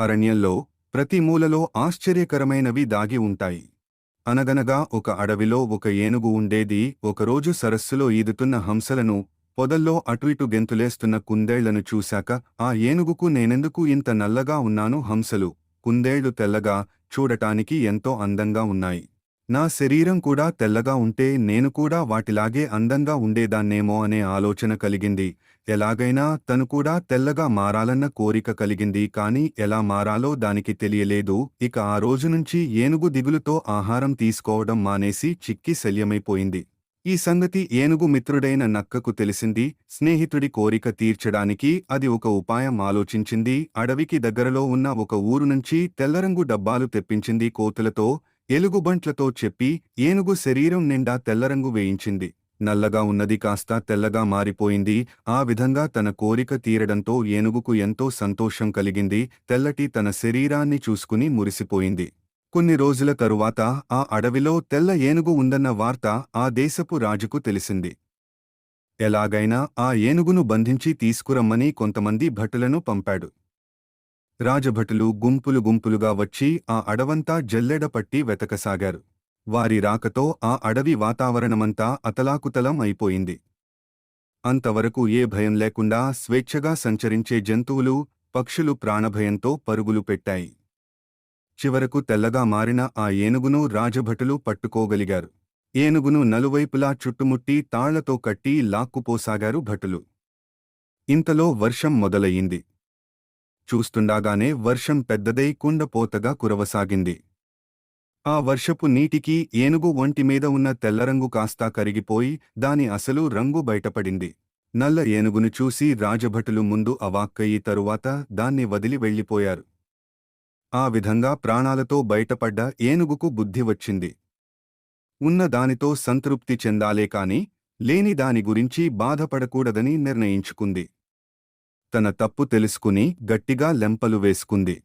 అరణ్యంలో ప్రతి మూలలో ఆశ్చర్యకరమైనవి దాగి ఉంటాయి. అనగనగా ఒక అడవిలో ఒక ఏనుగు ఉండేది ఒకరోజు సరస్సులో ఈదుతున్న హంసలను పొదల్లో అటు ఇటు గెంతులేస్తున్న కుందేళ్ళను చూశాక ఆ ఏనుగుకు నేనెందుకు ఇంత నల్లగా ఉన్నాను హంసలు? కుందేళ్ళు తెల్లగా చూడటానికి ఎంతో అందంగా ఉన్నాయి. నా శరీరం కూడా తెల్లగా ఉంటే నేను కూడా వాటిలాగే అందంగా ఉండేదాన్నేమో అనే ఆలోచన కలిగింది. ఎలాగైనా తను కూడా తెల్లగా మారాలన్న కోరిక కలిగింది కాని ఎలా మారాలో దానికి తెలియలేదు. ఇక ఆ రోజు నుంచి ఏనుగు దిగులుతో ఆహారం తీసుకోవడం మానేసి చిక్కి శల్యమైపోయింది. ఈ సంగతి ఏనుగు మిత్రుడైన నక్కకు తెలిసింది. స్నేహితుడి కోరిక తీర్చడానికి అది ఒక ఉపాయం ఆలోచించింది. అడవికి దగ్గరలో ఉన్న ఒక ఊరు నుంచి తెల్లరంగు డబ్బాలు తెప్పించింది కోతులతో. ఎలుగుబంట్లతో చెప్పి ఏనుగు శరీరం నిండా తెల్లరంగు వేయించింది. నల్లగా ఉన్నది కాస్త తెల్లగా మారిపోయింది. ఆ విధంగా తన కోరిక తీరడంతో ఏనుగుకు ఎంతో సంతోషం కలిగింది. తెల్లటి తన శరీరాన్ని చూసుకుని మురిసిపోయింది. కొన్ని రోజుల తరువాత ఆ అడవిలో తెల్ల ఏనుగు ఉందన్న వార్త ఆ దేశపు రాజుకు తెలిసింది. ఎలాగైనా ఆ ఏనుగును బంధించి తీసుకురమ్మని కొంతమంది భటులను పంపాడు. రాజభటులు గుంపులు గుంపులుగా వచ్చి ఆ అడవంతా జల్లెడపట్టి వెతకసాగారు. వారి రాకతో ఆ అడవి వాతావరణమంతా అతలాకుతలం అయిపోయింది. అంతవరకు ఏ భయం లేకుండా స్వేచ్ఛగా సంచరించే జంతువులు పక్షులు ప్రాణభయంతో పరుగులు పెట్టాయి. చివరకు తెల్లగా మారిన ఆ ఏనుగును రాజభటులు పట్టుకోగలిగారు. ఏనుగును నలువైపులా చుట్టుముట్టి తాళ్ళతో కట్టి లాక్కుపోసాగారు భటులు. ఇంతలో వర్షం మొదలయింది చూస్తుండగానే వర్షం పెద్దదై కుండపోతగా కురవసాగింది. ఆ వర్షపు నీటికి ఏనుగు ఒంటిమీద ఉన్న తెల్లరంగు కాస్తా కరిగిపోయి దాని అసలు రంగు బయటపడింది. నల్ల ఏనుగును చూసి రాజభటులు ముందు అవాక్కయి తరువాత దాన్ని వదిలి వెళ్ళిపోయారు. ఆ విధంగా ప్రాణాలతో బయటపడ్డ ఏనుగుకు బుద్ధి వచ్చింది. ఉన్న దానితో సంతృప్తి చెందాలే కాని లేని దాని గురించి బాధపడకూడదని నిర్ణయించుకుంది. తన తప్పు తెలుసుకుని గట్టిగా లెంపలు వేసుకుంది.